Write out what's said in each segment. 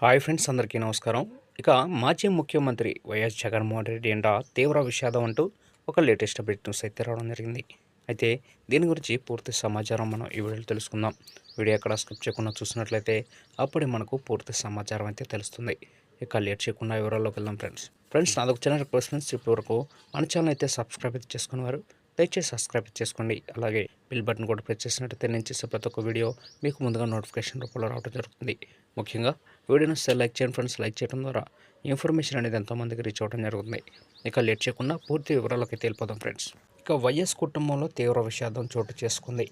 Hi friends అందరికీ నమస్కారం. ఇక మాజీ ముఖ్యమంత్రి వైఎస్ జగన్మోహన్ రెడ్డి ఎంట తీవ్ర విషాదం అంటూ ఒక లేటెస్ట్ అప్డేట్ న్యూస్ అయితే రావడం జరిగింది. అయితే దీని గురించి పూర్తి సమాచారం మనం ఈ వీడియోలో తెలుసుకుందాం. వీడియో ఎక్కడ స్కిప్ చేయకుండా చూసినట్లయితే అప్పుడే మనకు పూర్తి సమాచారం అయితే తెలుస్తుంది. ఇక లేట్ చేయకుండా వివరాల్లోకి వెళ్దాం ఫ్రెండ్స్. ఫ్రెండ్స్ నాదొక చిన్న రిక్వెస్ట్ ఫ్రెండ్స్ ఇప్పటివరకు మన ఛానల్ అయితే సబ్స్క్రైబ్ అయితే చేసుకునేవారు దయచేసి సబ్స్క్రైబ్ చేసుకోండి. అలాగే బిల్ బటన్ కూడా ప్రెస్ చేసినట్టయితే నేను చేసే ప్రతి ఒక్క వీడియో మీకు ముందుగా నోటిఫికేషన్ రూపంలో రావడం జరుగుతుంది. ముఖ్యంగా వీడియోని సార్ లైక్ చేయండి ఫ్రెండ్స్. లైక్ చేయడం ద్వారా ఇన్ఫర్మేషన్ అనేది ఎంతోమందికి రీచ్ అవ్వడం జరుగుతుంది. ఇక లేట్ చేయకుండా పూర్తి వివరాలకి తెలిపోదాం ఫ్రెండ్స్. ఇక వైఎస్ కుటుంబంలో తీవ్ర విషాదం చోటు చేసుకుంది.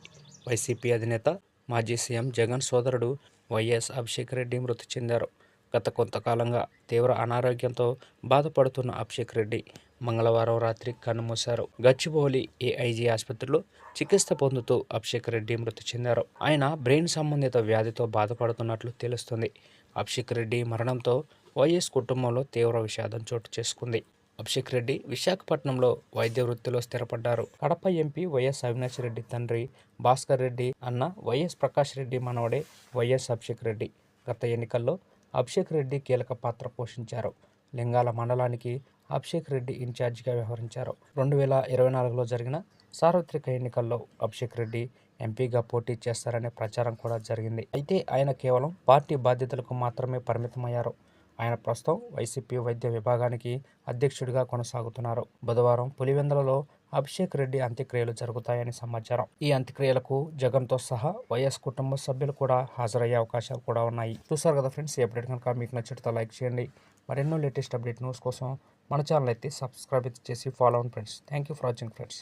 వైసీపీ అధినేత మాజీ సీఎం జగన్ సోదరుడు వైఎస్ అభిషేక్ రెడ్డి మృతి చెందారు. గత కొంతకాలంగా తీవ్ర అనారోగ్యంతో బాధపడుతున్న అభిషేక్ రెడ్డి మంగళవారం రాత్రి కన్నుమూశారు. గచ్చిబౌలి ఏఐజీ ఆసుపత్రిలో చికిత్స పొందుతూ అభిషేక్ రెడ్డి మృతి చెందారు. ఆయన బ్రెయిన్ సంబంధిత వ్యాధితో బాధపడుతున్నట్లు తెలుస్తుంది. అభిషేక్ రెడ్డి మరణంతో వైఎస్ కుటుంబంలో తీవ్ర విషాదం చోటు చేసుకుంది. అభిషేక్ రెడ్డి విశాఖపట్నంలో వైద్య వృత్తిలో స్థిరపడ్డారు. కడప ఎంపీ వైఎస్ అవినాష్ రెడ్డి తండ్రి భాస్కర్ రెడ్డి అన్న వైఎస్ ప్రకాష్ రెడ్డి మనవడే వైఎస్ అభిషేక్ రెడ్డి. గత ఎన్నికల్లో అభిషేక్ రెడ్డి కీలక పాత్ర పోషించారు. లింగాల మండలానికి అభిషేక్ రెడ్డి ఇన్ఛార్జిగా వ్యవహరించారు. రెండు వేల ఇరవై నాలుగులో జరిగిన సార్వత్రిక ఎన్నికల్లో అభిషేక్ రెడ్డి ఎంపీగా పోటీ చేస్తారనే ప్రచారం కూడా జరిగింది. అయితే ఆయన కేవలం పార్టీ బాధ్యతలకు మాత్రమే పరిమితమయ్యారు. ఆయన ప్రస్తుతం వైసీపీ వైద్య విభాగానికి అధ్యక్షుడిగా కొనసాగుతున్నారు. బుధవారం పులివెందులలో అభిషేక్ రెడ్డి అంత్యక్రియలు జరుగుతాయని సమాచారం. ఈ అంత్యక్రియలకు జగన్తో సహా వైఎస్ కుటుంబ సభ్యులు కూడా హాజరయ్యే అవకాశాలు కూడా ఉన్నాయి. చూసారు కదా ఫ్రెండ్స్ ఈ అప్డేట్ కనుక మీకు నచ్చితే లైక్ చేయండి. మరెన్నో లేటెస్ట్ అప్డేట్ న్యూస్ కోసం మన ఛానల్ అయితే సబ్స్క్రైబ్ చేసి ఫాలో అవ్వండి friends thank you for watching friends